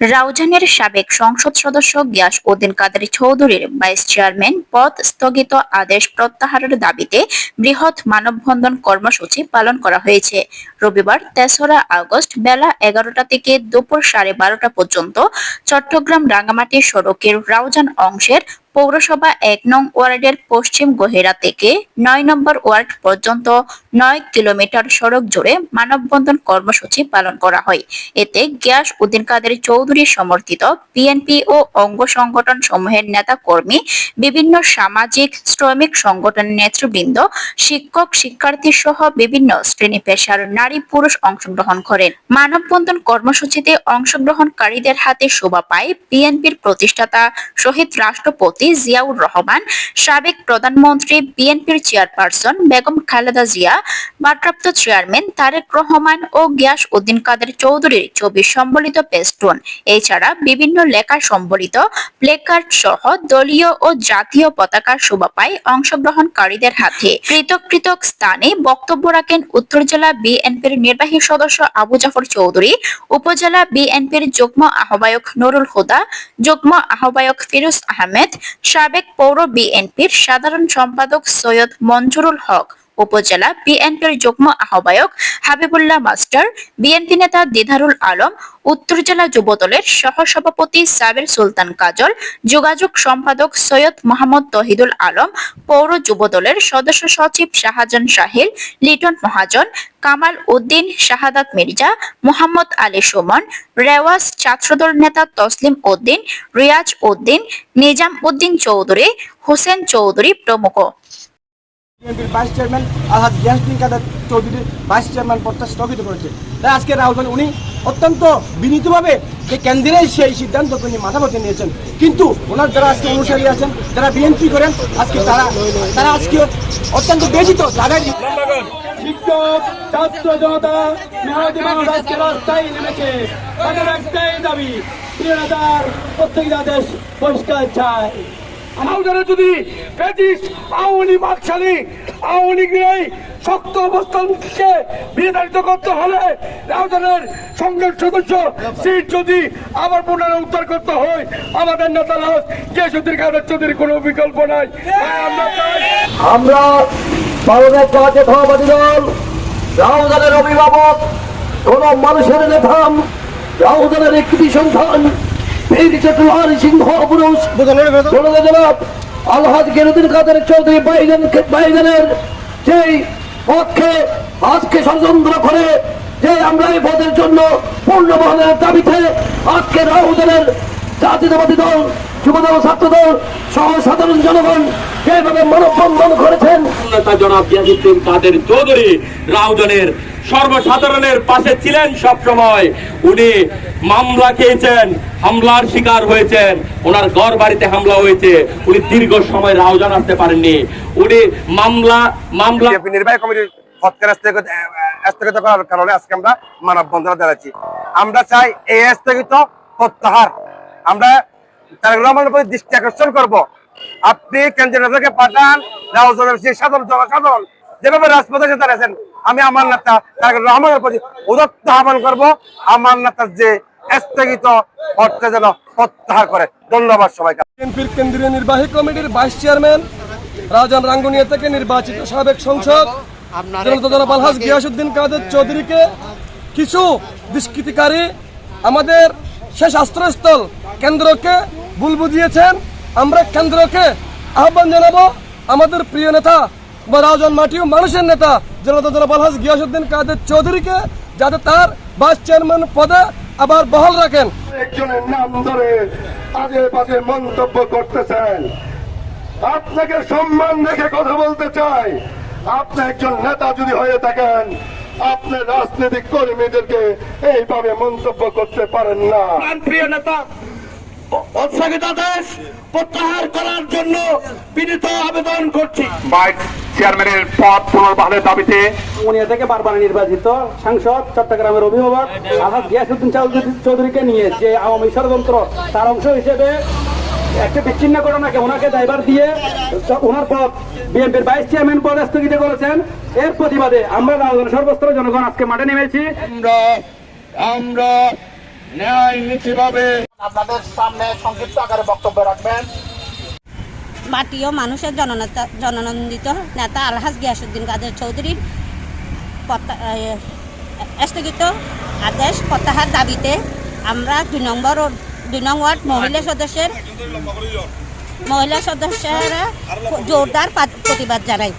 রাউজানের সাবেক সংসদ সদস্য গিয়াস উদ্দিন কাদের চৌধুরীর ভাইস চেয়ারম্যান পদ স্থগিত আদেশ প্রত্যাহারের দাবিতে বৃহৎ মানববন্ধন কর্মসূচি পালন করা হয়েছে। রবিবার তেসরা আগস্ট বেলা এগারোটা থেকে দুপুর সাড়ে বারোটা পর্যন্ত চট্টগ্রাম রাঙ্গামাটি সড়কের রাউজান অংশের পৌরসভা এক নং ওয়ার্ডের পশ্চিম গহিরা থেকে নয় নম্বর ওয়ার্ড পর্যন্ত নয় কিলোমিটার সড়ক জুড়ে মানববন্ধন কর্মসূচি পালন করা হয়। এতে গিয়াস উদ্দিন কাদের চৌধুরী সমর্থিত বিএনপি ও অঙ্গ সংগঠন সমূহের নেতা কর্মী বিভিন্ন সামাজিক, শ্রমিক সংগঠনের নেতৃবৃন্দ, শিক্ষক, শিক্ষার্থী সহ বিভিন্ন শ্রেণি পেশার নারী পুরুষ অংশগ্রহণ করেন। মানববন্ধন কর্মসূচিতে অংশগ্রহণকারীদের হাতে শোভা পায় বিএনপির প্রতিষ্ঠাতা শহীদ রাষ্ট্রপতি জিয়াউর রহমান, সাবেক প্রধানমন্ত্রী বিএনপির চেয়ারপারসন বেগম খালেদা জিয়া, ভারপ্রাপ্ত চেয়ারম্যান তারেক রহমান ও গিয়াস উদ্দিন কাদের চৌধুরীর ছবি সম্বলিত পেস্টুন। এছাড়া বিভিন্ন লেখা সম্বলিত প্লেকার্ড সহ দলীয় ও জাতীয় পতাকা শোভা পায় অংশগ্রহণকারীদের হাতে। পৃথক পৃথক স্থানে বক্তব্য রাখেন উত্তর জেলা বিএনপির নির্বাহী সদস্য আবু জাফর চৌধুরী, উপজেলা বিএনপির যুগ্ম আহ্বায়ক নুরুল হুদা, যুগ্ম আহ্বায়ক ফিরোজ আহমেদ সাবেক পৌর বিএনপির সাধারণ সম্পাদক সৈয়দ মঞ্জুরুল হক। উপজেলা বিএনপির যুগ্ম আহ্বায়ক হাবিবুল্লাহ মাস্টার, বিএনপি নেতা দিদারুল আলম, উত্তর জেলা যুবদলের সহসভাপতি সাবের সুলতান কাজল, যোগাযোগ সম্পাদক সৈয়দ মোহাম্মদ তহিদুল আলম, পৌর যুবদলের সদস্য সচিব শাহজাহান সাহিল লিটন মহাজন, কামাল উদ্দিন, শাহাদাত মির্জা, মোহাম্মদ আলী সুমন, রেওয়াজ ছাত্রদল নেতা তসলিম উদ্দিন, রিয়াজ উদ্দিন, নিজাম উদ্দিন চৌধুরী, হোসেন চৌধুরী প্রমুখ। বিএনপির ভাইস চেয়ারম্যান আলহাজ গিয়াসুদ্দিন কাদের চৌধুরীর ভাইস চেয়ারম্যান পদটা স্থগিত করেছে। তাই আজকে রাহুল উনি অত্যন্ত বিনীতভাবে যে কেন্দ্রেই সেই সিদ্ধান্ত তিনি মাথা পথে নিয়েছেন। কিন্তু ওনার যারা আজকে অনুসারী আছেন যারা বিএনপি করেন আজকে তারা তারা আজকে অত্যন্ত বেজিত তাদের শিক্ষক ছাত্র জনতা মেহনতি মানুষ আজকে রাস্তায় নেমেছে। তাদের একটাই দাবি প্রিয় নেতার প্রত্যেক আদেশ পরিষ্কার চায় আমাদের যদি ফেজিস আওয়ামী বাকশালী আওয়ামী লীগের শক্ত অবস্থানকে বিতাড়িত করতে হলে রাউজানের সংসদ সদস্য সিট যদি আবার পুনরায় উদ্ধার করতে হয়, আমাদের নেতা লাস কেশুদ্দিন কাদের চৌধুরীর কোনো বিকল্প নাই। আমরা ভারতের জাতীয়তাবাদী দল রাহুদানের অভিভাবক, কোন মানুষের নেতা রাহুদানের একটি সন্তান বীর চট্টলাল সিংহ জনাব আলহাজ গেরুদ্দিন কাদের চৌধুরী বাইগান বাইগানের যেই পক্ষে আজকে ষড়যন্ত্র করে যে আমরা এই পদের জন্য পূর্ণ বহনের দাবিতে আজকে রাহুদানের জাতীয়তাবাদী দল সাধারণ জনগণ, যেভাবে মানববন্ধন করেছেন। জনাব গিয়াসুদ্দিন কাদের চৌধুরী, রাউজনের সর্বসাধারণের পাশে ছিলেন সব সময় উনি মামলা খেয়েছেন, হামলার শিকার হয়েছেন, ওনার ঘর বাড়িতে হামলা হয়েছে, উনি দীর্ঘ সময় রাউজান আসতে পারেননি। উনি মামলা মামলা নির্বাহী কমিটির স্থগিত করার কারণে আজকে আমরা মানববন্ধন দাঁড়াচ্ছি। আমরা চাই এই স্থগিত প্রত্যাহার। আমরা তারেক রহমানের প্রতি দৃষ্টি আকর্ষণ করব। আপনি কেন্দ্রীয় নেতাকে পাঠান সেই সাধারণ জনসাধারণ, যেভাবে রাজপথে দাঁড়িয়েছেন আমি আমার নেতা রহমানের প্রতি উদত্ত আহ্বান করব। আমার নেতার যে স্থগিত পদটা যেন প্রত্যাহার করে। ধন্যবাদ সবাইকে। বিএনপির কেন্দ্রীয় নির্বাহী কমিটির ভাইস চেয়ারম্যান রাজান রাঙ্গুনিয়া থেকে নির্বাচিত সাবেক সংসদ কাদের চৌধুরীকে কিছু আমাদের শেষ কেন্দ্রকে ভুল বুঝিয়েছেন। আমরা কেন্দ্রকে আহ্বান জানাব। আমাদের প্রিয় নেতা বা রাজন মাটি ও মানুষের নেতা। জনতা আলহাজ গিয়াসুদ্দিন কাদের চৌধুরীকে যাতে তার ভাইস চেয়ারম্যান পদে আবার বহাল রাখেন। একজনের নাম ধরে আজে বাজে মন্তব্য করতেছেন। আপনাকে সম্মান রেখে কথা বলতে চাই। আপনি একজন নেতা যদি হয়ে থাকেন আপনি রাজনৈতিক কর্মীদেরকে এইভাবে মন্তব্য করতে পারেন না। প্রিয় নেতা অস্থগিতাদেশ প্রত্যাহার করার জন্য বিনীত আবেদন করছি। ভাইস চেয়ারম্যানের পদ পুনর্বহালের দাবিতে উনিয়া থেকে বারবার নির্বাচিত সাংসদ চট্টগ্রামের অভিভাবক আলহাজ গিয়াসুদ্দিন চৌধুরীকে নিয়ে যে আওয়ামী ষড়যন্ত্র তার অংশ হিসেবে একটা বিচ্ছিন্ন ঘটনাকে ওনাকে দায়ভার দিয়ে ওনার পদ বিএনপির ভাইস চেয়ারম্যান পদ স্থগিত করেছেন। এর প্রতিবাদে আমরা সর্বস্তর জনগণ আজকে মাঠে নেমেছি। আমরা আমরা ন্যায় নীতিভাবে আপনাদের সামনে সংক্ষিপ্ত আকারে বক্তব্য রাখবেন। মাটি ও মানুষের জননেতা জননন্দিত নেতা আলহাজ গিয়াসুদ্দিন কাদের চৌধুরীর স্থগিত আদেশ প্রত্যাহার দাবিতে আমরা দুই নম্বর দুই নং ওয়ার্ড মহিলা সদস্যের মহিলা সদস্যরা জোরদার প্রতিবাদ জানাই।